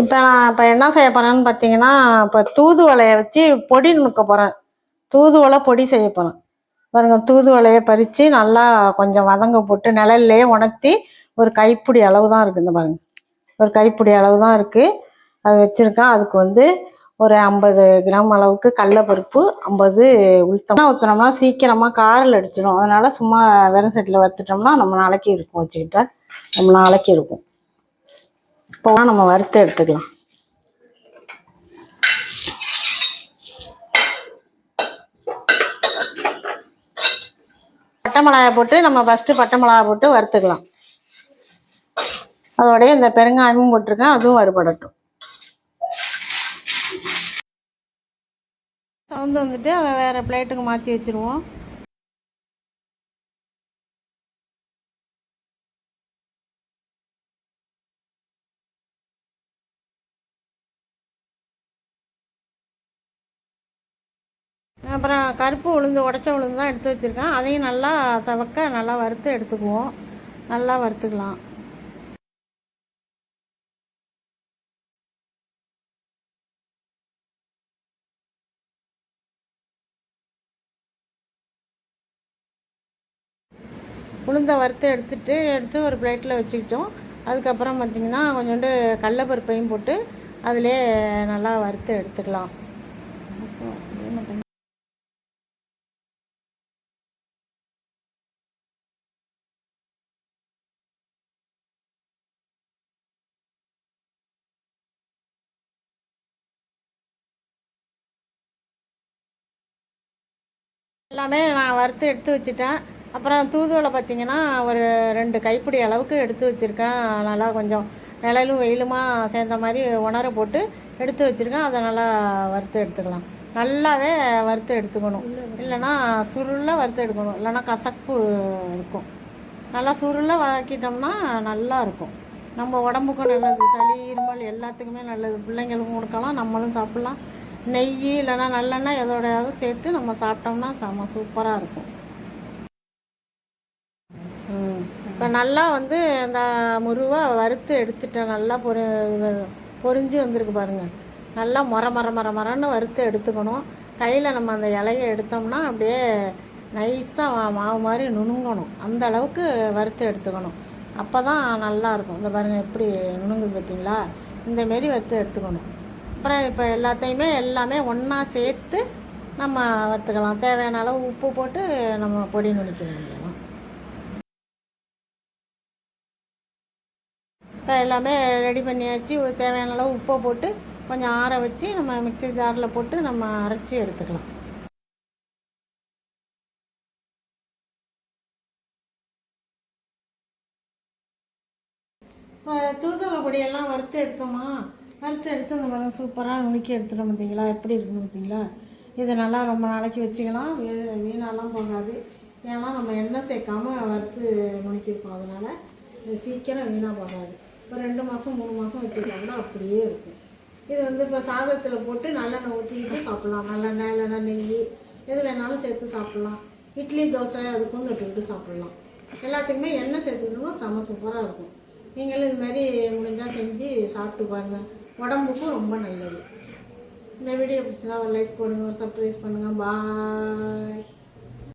இப்போ நான் இப்போ என்ன செய்ய போகிறேன்னு பார்த்தீங்கன்னா இப்போ தூதுவளையை வச்சு பொடி நுணுக்க போகிறேன் தூதுவளை பொடி செய்ய போகிறேன் பாருங்க தூதுவளையை பறித்து நல்லா கொஞ்சம் வதங்க போட்டு நிழல்லையே உணர்த்தி ஒரு கைப்பிடி அளவு தான் இருக்குது இந்த பாருங்கள் ஒரு கைப்பிடி அளவு தான் இருக்குது அது வச்சுருக்கேன். அதுக்கு வந்து ஒரு ஐம்பது கிராம் அளவுக்கு கடலப்பருப்பு ஐம்பது உளுத்தம். ஊற்றினோம்னா சீக்கிரமாக காரில் அடிச்சிடும் அதனால் சும்மா வெறும் செட்டில் வறுத்துட்டோம்னா நம்ம நாளைக்கு இருக்கும். வச்சுக்கிட்டா நம்ம நாளைக்கு இருக்கும். இப்போ நம்ம வறுத்து எடுத்துக்கலாம். பட்டை மிளகாய் போட்டு நம்ம ஃபஸ்ட்டு பட்டை மிளகாய் போட்டு வறுத்துக்கலாம். அதோடய இந்த பெருங்காயமும் போட்டிருக்கேன் அதுவும் வறுபடட்டும். சவுந்து வந்துட்டு அதை வேறு பிளேட்டுக்கு மாற்றி வச்சுருவோம். அப்புறம் கருப்பு உளுந்து உடச்ச உளுந்து தான் எடுத்து வச்சுருக்கேன். அதையும் நல்லா சவக்க நல்லா வறுத்து எடுத்துக்குவோம். நல்லா வறுத்துக்கலாம். உளுந்தை வறுத்து எடுத்துட்டு எடுத்து ஒரு பிளேட்டில் வச்சுக்கிட்டோம். அதுக்கப்புறம் பார்த்திங்கன்னா கொஞ்சோண்டு கடலப்பருப்பையும் போட்டு அதிலே நல்லா வறுத்து எடுத்துக்கலாம். எல்லாமே நான் வறுத்து எடுத்து வச்சுட்டேன். அப்புறம் தூதுவளை பார்த்தீங்கன்னா ஒரு ரெண்டு கைப்பிடி அளவுக்கு எடுத்து வச்சுருக்கேன். நல்லா கொஞ்சம் நிழலும் வெயிலுமா சேர்ந்த மாதிரி உணர போட்டு எடுத்து வச்சுருக்கேன். அதை நல்லா வறுத்து எடுத்துக்கலாம். நல்லாவே வறுத்து எடுத்துக்கணும். இல்லைன்னா சுருளாக வறுத்து எடுக்கணும். இல்லைன்னா கசப்பு இருக்கும். நல்லா சுருளாக வதக்கிட்டோம்னா நல்லா இருக்கும். நம்ம உடம்புக்கும் நல்லது. சளி இருமல் எல்லாத்துக்குமே நல்லது. பிள்ளைங்களுக்கும் கொடுக்கலாம். நம்மளும் சாப்பிட்லாம். நெய் இல்லைன்னா நல்லெண்ணெய் எதோடையாவது சேர்த்து நம்ம சாப்பிட்டோம்னா செம்ம சூப்பராக இருக்கும். இப்போ நல்லா வந்து அந்த முருவை வறுத்து எடுத்துட்டேன். நல்லா பொரி பொரிஞ்சு வந்திருக்கு பாருங்கள் நல்லா மொர மர மர மரன்னு வறுத்து எடுத்துக்கணும். கையில் நம்ம அந்த இலையை எடுத்தோம்னா அப்படியே நைஸாக மாவு மாதிரி நுணுங்கணும். அந்த அளவுக்கு வறுத்து எடுத்துக்கணும். அப்போ தான் நல்லாயிருக்கும் இந்த பாருங்கள் எப்படி நுணுங்குது பார்த்தீங்களா இந்தமாரி வறுத்து எடுத்துக்கணும். அப்புறம் இப்போ எல்லாத்தையுமே எல்லாமே ஒன்றா சேர்த்து நம்ம வறுத்துக்கலாம். தேவையான அளவு உப்பு போட்டு நம்ம பொடி நுணுக்க வேண்டியதான் இப்போ எல்லாமே ரெடி பண்ணியாச்சு. தேவையான அளவு உப்பை போட்டு கொஞ்சம் ஆற வச்சு நம்ம மிக்ஸி ஜாரில் போட்டு நம்ம அரைச்சி எடுத்துக்கலாம். இப்போ தூதுவளை பொடியெல்லாம் வறுத்து எடுத்தோமா? வறுத்து எடுத்து அந்த மாதிரி சூப்பராக நுணுக்கி எடுத்துகிட்டு பார்த்தீங்களா? எப்படி இருக்குன்னு பார்த்தீங்களா? இதை நல்லா ரொம்ப நாளைக்கு வச்சுக்கலாம். வீ- வீணாலாம் போகாது. ஏன்னா நம்ம எண்ணெய் சேர்க்காம வறுத்து நுணுக்கியிருக்கோம். அதனால் இது சீக்கிரம் வீணாக போகாது. இப்போ ரெண்டு மாதம் மூணு மாதம் வச்சுருக்காங்கன்னா அப்படியே இருக்கும். இது வந்து இப்போ சாதத்தில் போட்டு நல்லெண்ணெய் ஊற்றிக்கிட்டு சாப்பிட்லாம். நல்லெண்ணெய் இல்லைன்னா நெய் எது வேணாலும் சேர்த்து சாப்பிட்லாம். இட்லி தோசை அதுக்கும் தொட்டுக்கிட்டு சாப்பிட்லாம். எல்லாத்துக்குமே எண்ணெய் சேர்த்துக்கிட்டோம்னா செம சூப்பராக இருக்கும். நீங்களும் இது மாதிரி முடிஞ்சால் செஞ்சு சாப்பிட்டு பாருங்கள் உடம்புக்கும் ரொம்ப நல்லது. இந்த வீடியோ பிடிச்சா ஒரு லைக் போடுங்க ஒரு பண்ணுங்கள் பாய்